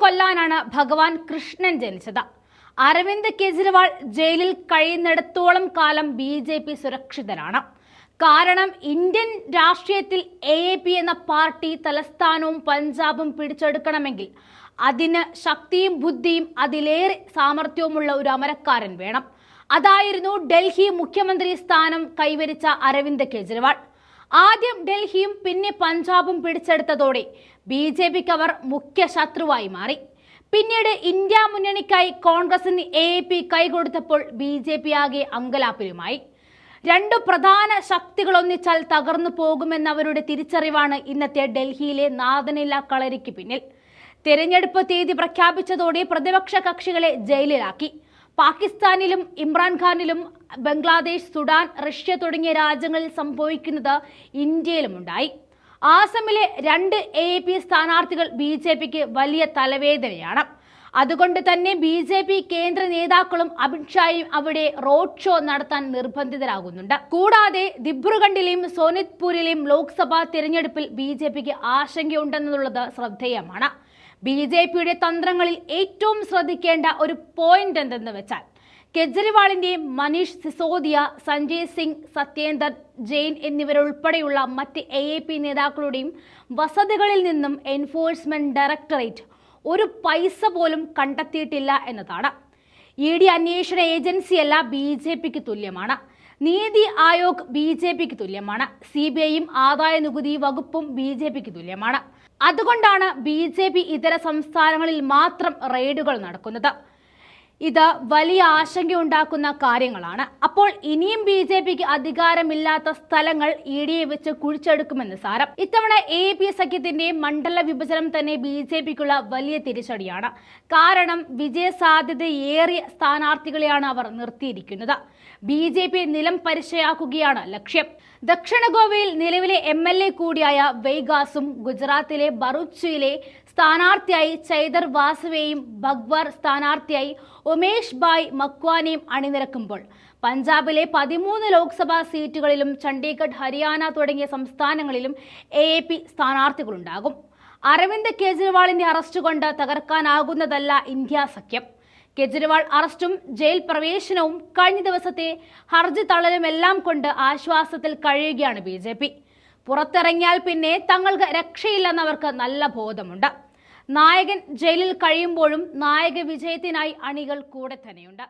കൊല്ലാനാണ് ഭഗവാൻ കൃഷ്ണൻ ജനിച്ചത്. അരവിന്ദ് കെജ്രിവാൾ ജയിലിൽ കഴിയുന്നിടത്തോളം കാലം ബി ജെ പി സുരക്ഷിതരാണ് കാരണം ഇന്ത്യൻ രാഷ്ട്രീയത്തിൽ എ എ പി എന്ന പാർട്ടി തലസ്ഥാനവും പഞ്ചാബും പിടിച്ചെടുക്കണമെങ്കിൽ അതിന് ശക്തിയും ബുദ്ധിയും അതിലേറെ സാമർഥ്യവുമുള്ള ഒരു അമരക്കാരൻ വേണം. അതായിരുന്നു ഡൽഹി മുഖ്യമന്ത്രി സ്ഥാനം കൈവരിച്ച അരവിന്ദ് കെജ്രിവാൾ. ആദ്യം ഡൽഹിയും പിന്നെ പഞ്ചാബും പിടിച്ചെടുത്തതോടെ ബി ജെ പിക്ക് അവർ മുഖ്യ ശത്രുവായി മാറി. പിന്നീട് ഇന്ത്യ മുന്നണിക്കായി കോൺഗ്രസിന് എ പി കൈകൊടുത്തപ്പോൾ ബി ജെ പി ആകെ അങ്കലാപ്പിലുമായി. രണ്ടു പ്രധാന ശക്തികൾ ഒന്നിച്ചാൽ തകർന്നു പോകുമെന്നവരുടെ തിരിച്ചറിവാണ് ഇന്നത്തെ ഡൽഹിയിലെ നാദനില്ല കളരിക്ക് പിന്നിൽ. തെരഞ്ഞെടുപ്പ് തീയതി പ്രഖ്യാപിച്ചതോടെ പ്രതിപക്ഷ കക്ഷികളെ ജയിലിലാക്കി. പാകിസ്ഥാനിലും ഇമ്രാൻഖാനിലും ബംഗ്ലാദേശ് സുഡാൻ റഷ്യ തുടങ്ങിയ രാജ്യങ്ങളിൽ സംഭവിക്കുന്നത് ഇന്ത്യയിലുമുണ്ടായി ആസമിലെ രണ്ട് എ പി സ്ഥാനാർത്ഥികൾ ബി ജെ പിക്ക് വലിയ തലവേദനയാണ്. അതുകൊണ്ട് തന്നെ ബി ജെ പി കേന്ദ്ര നേതാക്കളും അമിത്ഷായും അവിടെ റോഡ് ഷോ നടത്താൻ നിർബന്ധിതരാകുന്നുണ്ട്. കൂടാതെ ദിബ്രുഗഡിലെയും സോനിത്പൂരിലെയും ലോക്സഭാ തിരഞ്ഞെടുപ്പിൽ ബി ജെ പിക്ക് ആശങ്കയുണ്ടെന്നുള്ളത് ശ്രദ്ധേയമാണ്. ബി ജെ പിയുടെ തന്ത്രങ്ങളിൽ ഏറ്റവും ശ്രദ്ധിക്കേണ്ട ഒരു പോയിന്റ് എന്തെന്ന് വെച്ചാൽ കെജ്രിവാളിന്റെയും മനീഷ് സിസോദിയ സഞ്ജയ് സിംഗ് സത്യേന്ദർ ജെയിൻ എന്നിവരുൾപ്പെടെയുള്ള മറ്റ് എ എ പി നേതാക്കളുടെയും വസതികളിൽ നിന്നും എൻഫോഴ്സ്മെന്റ് ഡയറക്ടറേറ്റ് ഒരു പൈസ പോലും കണ്ടെത്തിയിട്ടില്ല എന്നതാണ്. ഇ ഡി അന്വേഷണ ഏജൻസിയല്ല ബി ജെ പിക്ക് തുല്യമാണ്. നീതി ആയോഗ് ബി ജെ പിക്ക് തുല്യമാണ്. സി ബി ഐയും ആദായ നികുതി വകുപ്പും ബി ജെ പിക്ക് തുല്യമാണ്. അതുകൊണ്ടാണ് ബി ജെ പി ഇതര സംസ്ഥാനങ്ങളിൽ മാത്രം റെയ്ഡുകൾ നടക്കുന്നത്. ഇത് വലിയ ആശങ്കയുണ്ടാക്കുന്ന കാര്യങ്ങളാണ്. അപ്പോൾ ഇനിയും ബി ജെ പിക്ക് അധികാരമില്ലാത്ത സ്ഥലങ്ങൾ ഇ ഡിയെ വെച്ച് കുഴിച്ചെടുക്കുമെന്ന് സാരം. ഇത്തവണ എ പി സഖ്യത്തിന്റെ മണ്ഡല വിഭജനം തന്നെ ബി ജെ പിക്കുള്ള വലിയ തിരിച്ചടിയാണ്. കാരണം വിജയ സാധ്യതയേറിയ സ്ഥാനാർത്ഥികളെയാണ് അവർ നിർത്തിയിരിക്കുന്നത്. ബി ജെ പി നിലം പരിശയാക്കുകയാണ് ലക്ഷ്യം. ദക്ഷിണ ഗോവയിൽ നിലവിലെ എം എൽ എ കൂടിയായ വെയ്ഗാസും ഗുജറാത്തിലെ ബറുച്ചിയിലെ സ്ഥാനാർത്ഥിയായി ചൈതർ വാസുവേയും ബഗ്വർ സ്ഥാനാർത്ഥിയായി ഉമേഷ് ബായ് മക്വാനെയും അണിനിരക്കുമ്പോൾ. പഞ്ചാബിലെ പതിമൂന്ന് ലോക്സഭാ സീറ്റുകളിലും ചണ്ഡീഗഡ് ഹരിയാന തുടങ്ങിയ സംസ്ഥാനങ്ങളിലും എ എ പി സ്ഥാനാർത്ഥികളുണ്ടാകും. അരവിന്ദ് കെജ്രിവാളിന്റെ അറസ്റ്റ് കൊണ്ട് തകർക്കാനാകുന്നതല്ല ഇന്ത്യ സഖ്യം. കെജ്രിവാൾ അറസ്റ്റും ജയിൽ പ്രവേശനവും കഴിഞ്ഞ ദിവസത്തെ ഹർജി തള്ളലും എല്ലാം കൊണ്ട് ആശ്വാസത്തിൽ കഴിയുകയാണ് ബി പുറത്തിറങ്ങിയാൽ പിന്നെ തങ്ങൾക്ക് രക്ഷയില്ലെന്നവർക്ക് നല്ല ബോധമുണ്ട്. നായകൻ ജയിലിൽ കഴിയുമ്പോഴും നായക വിജയത്തിനായി അണികൾ കൂടെ തന്നെയുണ്ട്.